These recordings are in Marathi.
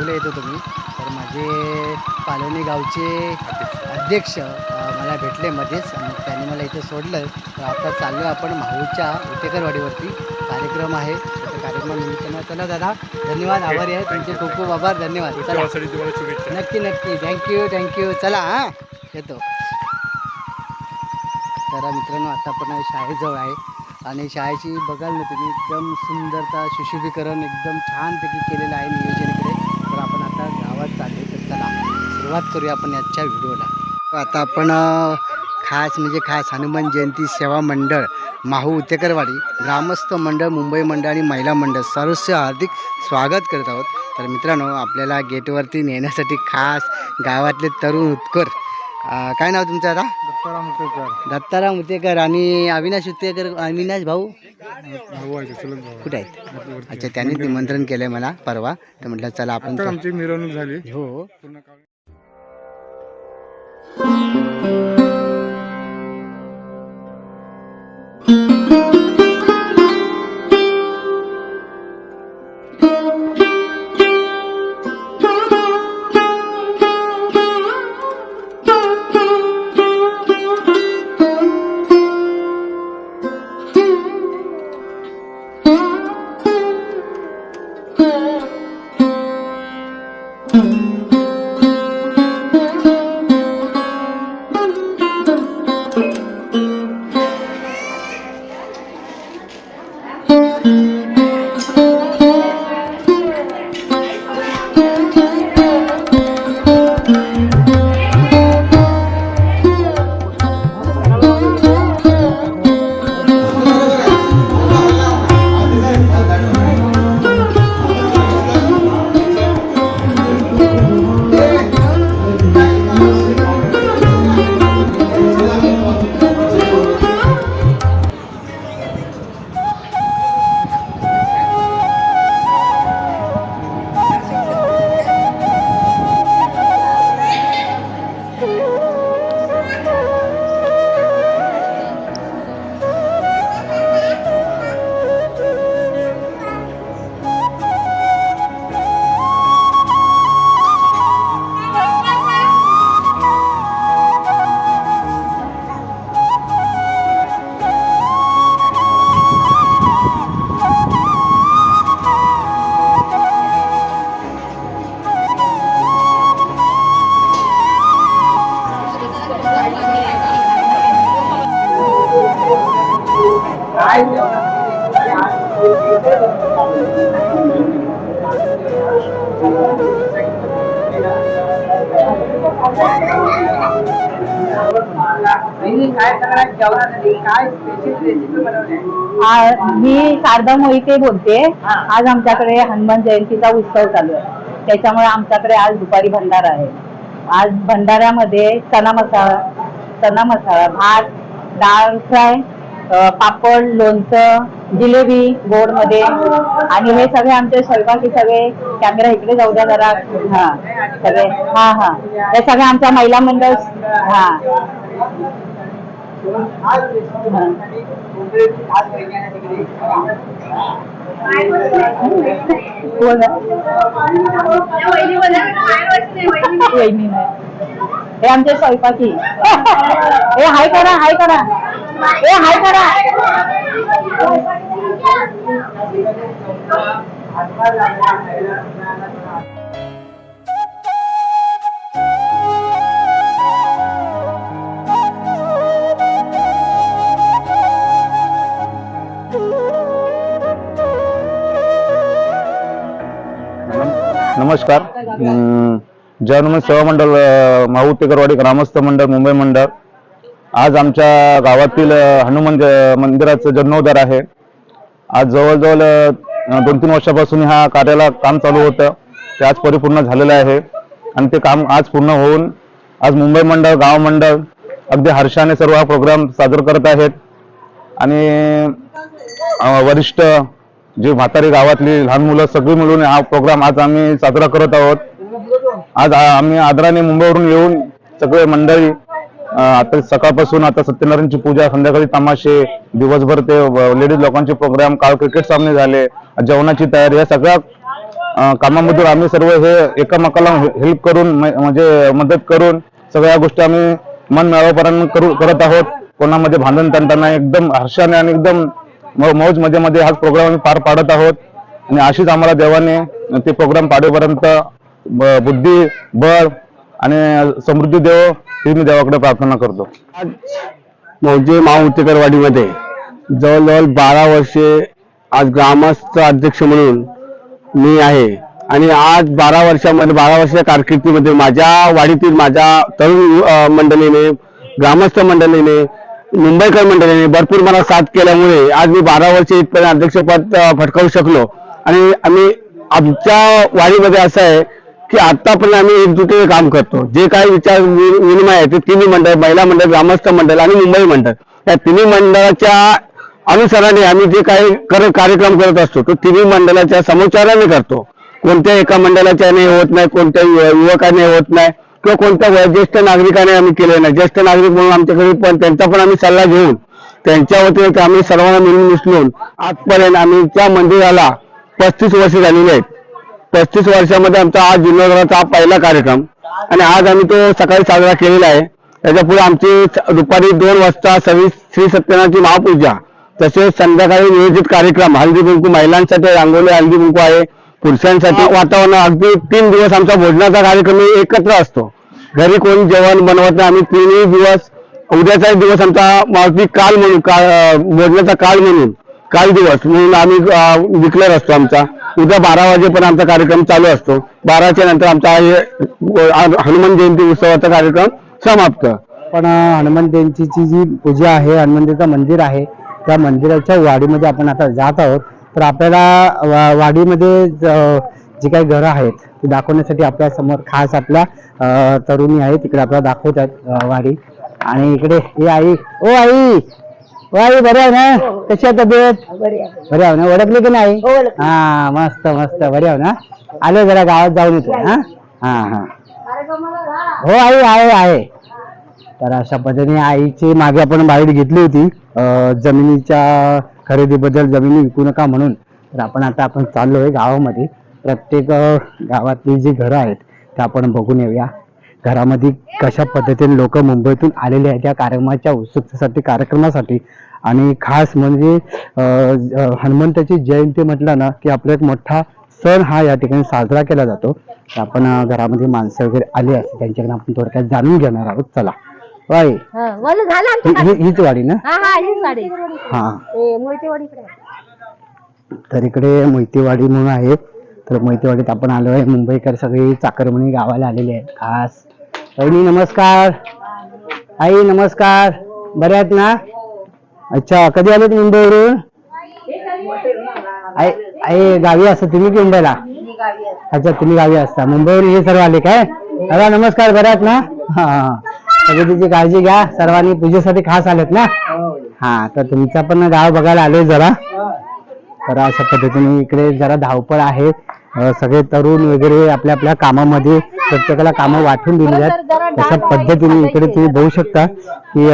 माहूला येत होतो मी तर माझे पालोनी गावचे अध्यक्ष मला भेटले मध्येच. मग त्यांनी मला इथे सोडलं. तर आता चाललो आपण माहूच्या उटेकरवाडीवरती. कार्यक्रम आहे. कार्यक्रमानिमित्तानं चला दादा. धन्यवाद. आभारी आहे. तुमचे खूप खूप आभार. धन्यवाद. चला. नक्की नक्की. थँक्यू थँक्यू चला हां. येतो. तर मित्रांनो आता आपण शाळेजवळ आहे. आणि शाळेची बघाल ना तुम्ही एकदम सुंदरता सुशोभीकरण एकदम छानपैकी केलेलं आहे नियोजन इकडे. सुरुवात करूया आपण याच्या व्हिडिओला. आता आपण खास म्हणजे खास हनुमान जयंती सेवा मंडळ माहू उतेकरवाडी ग्रामस्थ मंडळ मुंबई मंडळ आणि महिला मंडळ सर्वस्व हार्दिक स्वागत करत आहोत. तर मित्रांनो आपल्याला गेटवरती नेण्यासाठी खास गावातले तरुण उत्कर काय नाव तुमचं आता? दत्ताराम मुकेकर दत्ताराम उतेकर आणि अविनाश उतेकर अविनाश भाऊ? कुठे आहेत? अच्छा त्यांनी निमंत्रण केलं आहे मला परवा. तर म्हटलं चला आपण मिरवणूक झाली. हो. पूर्ण मी शारदा मोहिते बोलते. आज आमच्याकडे हनुमान जयंतीचा उत्सव चालू आहे. त्याच्यामुळे आमच्याकडे आज दुपारी भंडारा आहे. आज भंडाऱ्यामध्ये चना मसाला चना मसाला भात डाळ फ्राय पापड लोणचं जिलेबी गोडमध्ये. आणि हे सगळे आमचे स्वयंपाकी सगळे कॅमेरा इकडे जाऊ द्या जरा. हा सगळे. हा हा. हे सगळे आमच्या महिला मंडळ हा. वहिनी नाही. हे आमचे स्वयंपाकी. हे हाय करा हाय करा. हे हाय करा. नमस्कार. जनमन सेवा मंडळ माऊ तेकरवाडी ग्रामस्थ मंडळ मुंबई मंडळ. आज आमच्या गावातील हनुमान मंदिराचं जन्मोद्धार आहे. आज जवळजवळ दोन तीन वर्षापासून ह्या कार्याला काम चालू होतं. ते आज परिपूर्ण झालेलं आहे. आणि ते काम आज पूर्ण होऊन आज मुंबई मंडळ गाव मंडळ अगदी हर्षाने सर्व हा प्रोग्राम सादर करत आहेत. आणि वरिष्ठ जे म्हातारी गावातली लहान मुलं सगळी मिळून हा प्रोग्राम आज आम्ही साजरा करत आहोत. आज आम्ही आदराने मुंबईवरून येऊन सगळे मंडळी आता सकाळपासून आता सत्यनारायणची पूजा संध्याकाळी तमाशे दिवसभर ते लेडीज लोकांचे प्रोग्राम काल क्रिकेट सामने झाले जेवणाची तयारी या सगळ्या कामामधून आम्ही सर्व हे एकामेकाला हेल्प करून म्हणजे मदत करून सगळ्या गोष्टी आम्ही मन मिळावापर्यंत करू करत आहोत. कोणामध्ये भांडण त्यांना एकदम हर्षाने आणि एकदम मौज मौजमध्ये हाच प्रोग्राम आम्ही पार पाडत आहोत. आणि अशीच आम्हाला देवाने ते प्रोग्राम पाडेपर्यंत बुद्धी बळ आणि समृद्धी देव ही मी देवाकडे प्रार्थना करतो. मौजे माहुतेकरवाडीमध्ये जवळजवळ बारा वर्षे आज ग्रामस्थ अध्यक्ष म्हणून मी आहे. आणि आज बारा वर्षामध्ये बारा वर्षाच्या कारकिर्दीमध्ये माझ्या वाडीतील माझ्या तरुण मंडळीने ग्रामस्थ मंडळीने मुंबईकर मंडळीने भरपूर मला साथ केल्यामुळे आज मी बारा वर्षे इथपर्यंत अध्यक्षपद फटकावू शकलो. आणि आम्ही आमच्या वाडीमध्ये असं आहे की आतापर्यंत आम्ही एकजुटीने काम करतो. जे काही विचार विनिमय आहे ते तिन्ही मंडळ महिला मंडळ ग्रामस्थ मंडळ आणि मुंबई मंडळ. या तिन्ही मंडळाच्या अनुसाराने आम्ही जे काही कार्यक्रम करत असतो तो तिन्ही मंडळाच्या समोच्चाराने करतो. कोणत्या एका मंडळाच्याने होत नाही कोणत्या युवकाने होत नाही. किंवा कोणत्या ज्येष्ठ नागरिकाने आम्ही केले नाही. ज्येष्ठ नागरिक म्हणून आमच्याकडे पण त्यांचा पण आम्ही सल्ला घेऊन त्यांच्या वतीने आम्ही सर्वांना मिळून मिसळून आजपर्यंत आम्ही त्या मंदिराला पस्तीस वर्ष झालेली आहेत. पस्तीस वर्षामध्ये आमचा आज जीर्णोद्धाराचा हा पहिला कार्यक्रम. आणि आज आम्ही तो सकाळी साजरा केलेला आहे. त्याच्या पुढे आमची दुपारी दोन वाजता सवी श्री सत्यनारायणची महापूजा तसेच संध्याकाळी नियोजित कार्यक्रम हल्दी कुंकू महिलांसाठी रांगोळी हल्दी कुंकू आहे. पुरुषांसाठी वातावरण अगदी तीन दिवस आमचा भोजनाचा कार्यक्रम एकत्र असतो. घरी कोण जेवण बनवत नाही आम्ही तीनही दिवस उद्याचा दिवस आमचा मावती काल म्हणून का भोजनाचा काल म्हणून काल दिवस म्हणून आम्ही डिक्लेअर असतो आमचा. उद्या बारा वाजेपर्यंत आमचा कार्यक्रम चालू असतो. बाराच्या नंतर आमचा हनुमान जयंती उत्सवाचा कार्यक्रम समाप्त. पण हनुमान जयंतीची जी पूजा आहे हनुमंतीचं मंदिर आहे त्या मंदिराच्या वाडीमध्ये आपण आता जात आहोत. तर आपल्याला वाडीमध्ये ज- काही घरं आहेत ती दाखवण्यासाठी आपल्यासमोर खास आपल्या तरुणी आहे तिकडे आपल्याला दाखवत आहेत वाडी. आणि इकडे हे आई. ओ आई! ओ आई बरं आहे ना? कशी आहे तब्येत? बरे आहे ना? ओळखले की नाही? हा मस्त मस्त. बरे आहे ना? आले जरा गावात जाऊन येतो हा? हा हा. हो आई आहे आहे. तर अशा पद्धतीने आईची मागे आपण बाईट घेतली होती. जमिनीच्या खरेदीबद्दल जमिनी विकू नका म्हणून. तर आपण आता आपण चाललोय गावामध्ये. प्रत्येक गावातली जी घरं आहेत त्या आपण बघून येऊया. घरामध्ये कशा पद्धतीने लोक मुंबईतून आलेले आहेत या कार्यक्रमाच्या उत्सुकतेसाठी कार्यक्रमासाठी. आणि खास म्हणजे हनुमंताची जयंती म्हटलं ना की आपला एक मोठा सण हा या ठिकाणी साजरा केला जातो. तर आपण घरामध्ये माणसं वगैरे आली असते त्यांच्याकडे आपण थोडक्यात जाणून घेणार आहोत. चला. वाई? झालं आमचं ही- ही- हीच वाडी ना? हा हा हीच गाडी हा. मोहितेवाडीकडे तर इकडे मोहितेवाडी म्हणून आहे. तर मोहितेवाडीत आपण आलो आहे. मुंबईकर सगळी चाकरमणी गावाला आलेले आहेत. खास. बहिणी नमस्कार. आई नमस्कार. बऱ्या आहेत ना? अच्छा कधी आलेत मुंबईवरून? आई आई गावी असता. तुम्ही की मुंबईला? अच्छा तुम्ही गावी असता. मुंबईवरून हे सर्व आले काय? दादा नमस्कार. बऱ्या आहेत ना? हा हा. तब्येतीची काळजी घ्या. सर्वांनी पूजेसाठी खास आलेत ना? हा. तर तुमचा पण गाव बघायला आलोय जरा. तर अशा पद्धतीने इकडे जरा धावपळ आहे. सगळे तरुण वगैरे आपल्या आपल्या कामामध्ये प्रत्येकाला कामं वाटून दिली आहेत तशा पद्धतीने इकडे तुम्ही बघू शकता की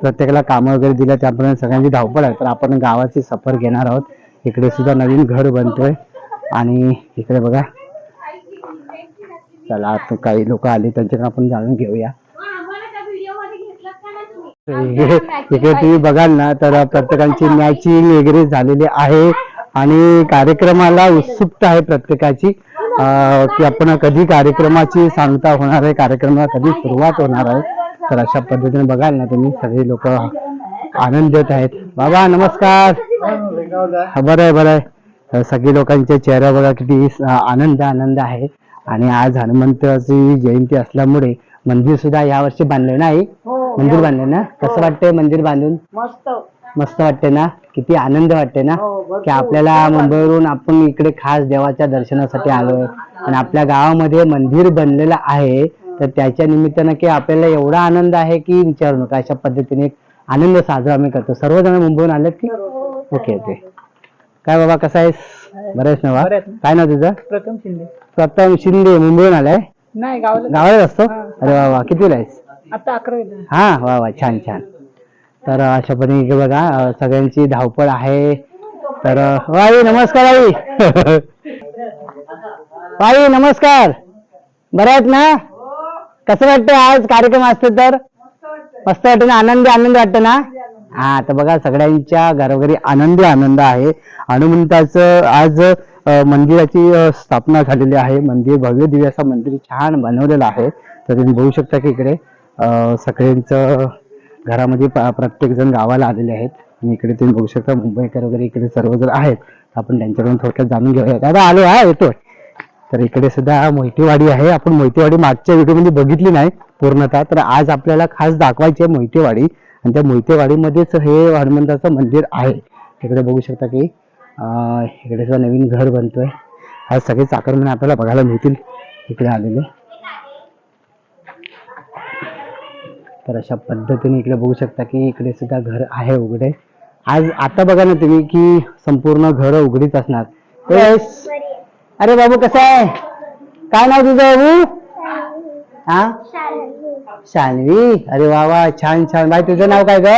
प्रत्येकाला कामं वगैरे दिल्या त्याप्रमाणे सगळ्यांची धावपळ आहे. तर आपण गावाची सफर घेणार आहोत. इकडे सुद्धा नवीन घर बनतोय. आणि इकडे बघा. चला आता काही लोक आले त्यांच्याकडे आपण जाणून घेऊया. इकडे तुम्ही बघाल ना तर प्रत्येकांची मॅचिंग वगैरे झालेली आहे आणि कार्यक्रमाला उत्सुकता आहे प्रत्येकाची. अं, की आपण कधी कार्यक्रमाची सांगता होणार आहे कार्यक्रमाला कधी सुरुवात होणार आहे? तर अशा पद्धतीने बघाल ना तुम्ही सगळे लोक आनंद देत आहेत. बाबा नमस्कार. हा, बरं आहे बरं आहे. सगळी लोकांच्या चेहरा बघा किती आनंद आनंद आहे. आणि आज हनुमंताची जयंती असल्यामुळे मंदिर सुद्धा यावर्षी बांधले नाही. मंदिर बांधले ना? कसं वाटतंय मंदिर बांधून? मस्त. मस्त वाटते ना? किती आनंद वाटते ना? की आपल्याला मुंबईवरून आपण इकडे खास देवाच्या दर्शनासाठी आलोय. आणि आपल्या गावामध्ये मंदिर बनलेलं आहे. तर त्याच्या निमित्तानं की आपल्याला एवढा आनंद आहे की विचारू नका. अशा पद्धतीने आनंद साजरा आम्ही करतो. सर्वजण मुंबईहून आलेत की? Okay okay. काय बाबा कसा आहेस? बरं आहेस ना काय नाव तुझं? प्रथम शिंदे. प्रथम शिंदे. मुंबईहून आलाय? नाही गावाला गावाला असतो? अरे वा. कितीला आहेस? आता अकरावीला हा वा वा छान छान. तर अशा पद्धतीने बघा अं, सगळ्यांची धावपळ आहे. तर अं, आई नमस्कार आई बाई नमस्कार. बरं आहेत ना? कसं वाटतं आज कार्यक्रम असतो तर? मस्त वाटतं ना? आनंदी आनंद वाटतं ना? हा तर बघा सगळ्यांच्या घरोघरी आनंदी आनंद आहे. हनुमंताचं आज अं, मंदिराची अं, स्थापना झालेली आहे. मंदिर भव्य दिव्य असं मंदिर छान बनवलेलं आहे. तर तुम्ही बघू शकता की इकडे सगळ्यांचं घरामध्ये प्रत्येकजण गावाला आलेले आहेत. आणि इकडे तुम्ही बघू शकता मुंबईकर वगैरे इकडे सर्वजण आहेत आपण त्यांच्याकडून थोडक्यात जाणून घेऊया. दादा आलो हा येतोय. तर इकडे सुद्धा मोहितेवाडी आहे. आपण मोहितेवाडी मागच्या व्हिडिओमध्ये बघितली नाही पूर्णतः तर आज आपल्याला खास दाखवायची आहे मोहितेवाडी. आणि त्या मोहितेवाडीमध्येच हे हनुमंताचं मंदिर आहे. तिकडे बघू शकता की इकडे सुद्धा नवीन घर बनतोय. आज सगळे चाकरमाने आपल्याला बघायला मिळतील इकडे आलेले. तर अशा पद्धतीने इकडे बघू शकता की इकडे सुद्धा घर आहे उघडे. आज आता बघा ना तुम्ही की संपूर्ण घर उघडीच असणार. अरे बाबू कसं आहे? काय नाव तुझं बाबू? हा? शान्वी. अरे वा वा छान छान. बाई तुझं नाव काय ग?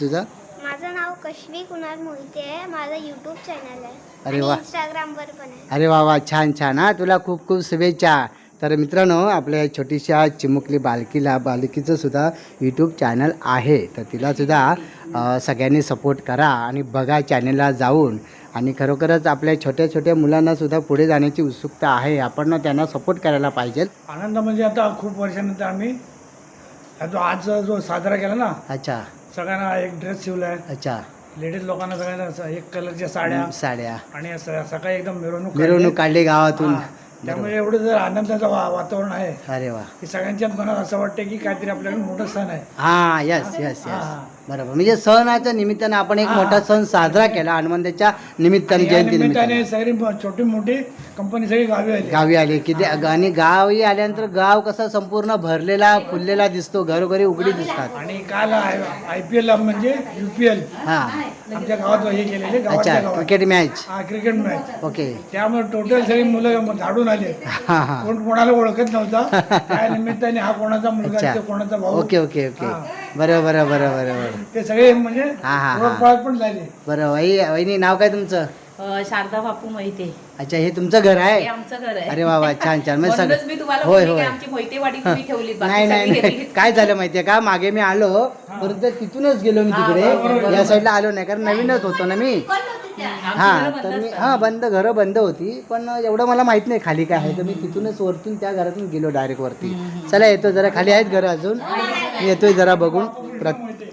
तुझं? माझं नाव कश्मी कुणाल मोहिते आहे. माझं युट्यूब चॅनल आहे. अरे वा. इंस्टाग्रामवर पण आहे. अरे वा वा छान छान. हा तुला खूप खूप शुभेच्छा. तर मित्रांनो आपल्या छोटीशा चिमुकली बालकीला बालकीचं सुद्धा यूट्यूब चॅनल आहे. तर तिला सुद्धा अं, सगळ्यांनी सपोर्ट करा आणि बघा चॅनलला जाऊन. आणि खरोखरच आपल्या छोट्या छोट्या मुलांना सुद्धा पुढे जाण्याची उत्सुकता आहे. आपण ना त्यांना सपोर्ट करायला पाहिजे. आनंद म्हणजे आता खूप वर्षानंतर आम्ही जो आज जो साजरा केला ना अच्छा. सगळ्यांना एक ड्रेस शिवलाय. अच्छा. लेडीज लोकांना सगळ्यांना एक कलरच्या साड्या. साड्या. आणि असं सकाळी एकदम मिरवणूक मिरवणूक काढली. गावातून. त्यामुळे एवढं जर आनंदाचं वा- वातावरण आहे अरे वा. की सगळ्यांच्याच मनात असं वाटतं की काहीतरी आपल्याकडे मोठं सण आहे. हा यस यस यस हा. बरोबर. म्हणजे सणाच्या निमित्तानं आपण एक मोठा सण साजरा केला. हनुमंताच्या निमित्ताने या जयंती निमित्ताने. निमित्ताने सगळी छोटी मोठी कंपनी सगळी गावी आली. गावी आले. की ते- आणि गावी आल्यानंतर गाव कसा संपूर्ण भरलेला फुललेला दिसतो. घरोघरी उघडी दिसतात. आणि काल आय पी एल म्हणजे युपीएल हा. आमच्या गावात हे केलेले अच्छा गावात. क्रिकेट मॅच हा क्रिकेट मॅच ओके. त्यामुळे टोटल सगळी मुलं झाडून आले. हा हा. कोण कोणाला ओळखत नव्हता. त्या निमित्ताने हा कोणाचा मुलगा अच्छा. आहे, तो कोणाचा भाऊ. Okay okay okay. हा. बरं बरं बरं बरं बरं ते सगळे म्हणजे हा, हा, हा. ओळखपळख पण झाली. बरं वही वहिनी नाव काय तुमचं? अ, शारदा बापू मोहिते. अच्छा हे तुमचं घर हे आहे आमचं घर आहे. अरे वा वा छान छान. म्हणजे म्हणूनच मी तुम्हाला होय बोलली की होय. आमची मोहितेवाडी तुम्ही ठेवली नाही नाही नाही. काय झालं माहितीये का? मागे मी आलो परंतु तिथूनच गेलो मी तिकडे. या साईडला आलो नाही कारण नवीनच होतो ना मी. हा तर मी हा बंद घरं बंद होती. पण एवढं मला माहीत नाही खाली काय आहे. तर मी तिथूनच वरतून त्या घरातून गेलो डायरेक्ट वरती. चला येतो जरा. खाली आहेत घरं अजून? मी येतोय जरा बघून.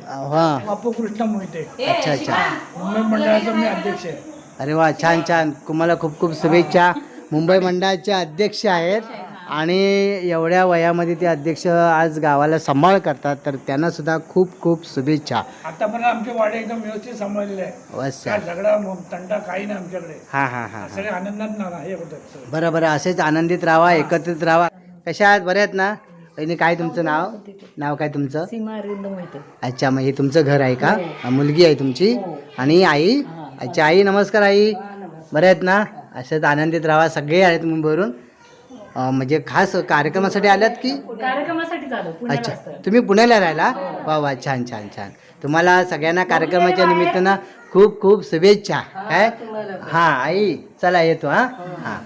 हा. बापू कृष्ण मोहिते. अच्छा अच्छा. मुंबई मंडळाचा मी अध्यक्ष आहे. अरे वा छान छान. तुम्हाला खूप खूप शुभेच्छा. मुंबई मंडळाचे अध्यक्ष आहेत. आणि एवढ्या वयामध्ये ते अध्यक्ष आज गावाला सांभाळ करतात तर त्यांना सुद्धा खूप खूप शुभेच्छा. आतापर्यंत आमचे वाडे एकदम व्यवस्थित सांभाळलेले आहे बस. काय झगडा तंटा काही नाही आमच्याकडे. हां हां हां सगळे आनंदात ना हे होतात बरं बरं असेच आनंदित राहा एकत्रित राहा. कशा आहात? बरे आहेत ना? बहिणी काय तुमचं नाव? नाव काय तुमचं? सीमा अरविंद मोहिते. अच्छा मग हे तुमचं घर आहे का? मुलगी आहे तुमची? आणि आई? अच्छा आई नमस्कार आई. बरे आहेत ना? असेच आनंदित राहा सगळे आहेत मुंबईवरून. अं, म्हणजे खास कार्यक्रमासाठी आल्यात की? कार्यक्रमासाठी झालं पुण्याला अच्छा. असतं तुम्ही पुण्याला राहिला? वा वा छान छान छान. तुम्हाला सगळ्यांना कार्यक्रमाच्या निमित्तानं खूप खूप शुभेच्छा. काय हां? आई चला येतो हां. हां.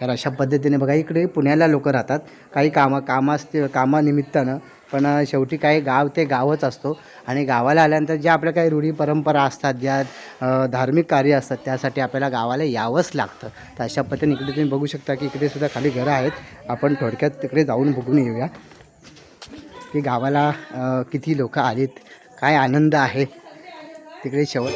तर अशा पद्धतीने बघा इकडे पुण्याला लोक राहतात. काही कामं कामास कामानिमित्तानं पण शेवटी काही गाव ते गावच असतो. आणि गावाला आल्यानंतर ज्या आपल्या काही रूढी परंपरा असतात ज्या धार्मिक कार्य असतात त्यासाठी आपल्याला गावाला यावंच लागतं. तर अशा पद्धतीने इकडे तुम्ही बघू शकता की इकडे सुद्धा खाली घरं आहेत. आपण थोडक्यात तिकडे जाऊन बघून येऊया की गावाला किती लोक आलीत काय आनंद आहे. तिकडे शेवट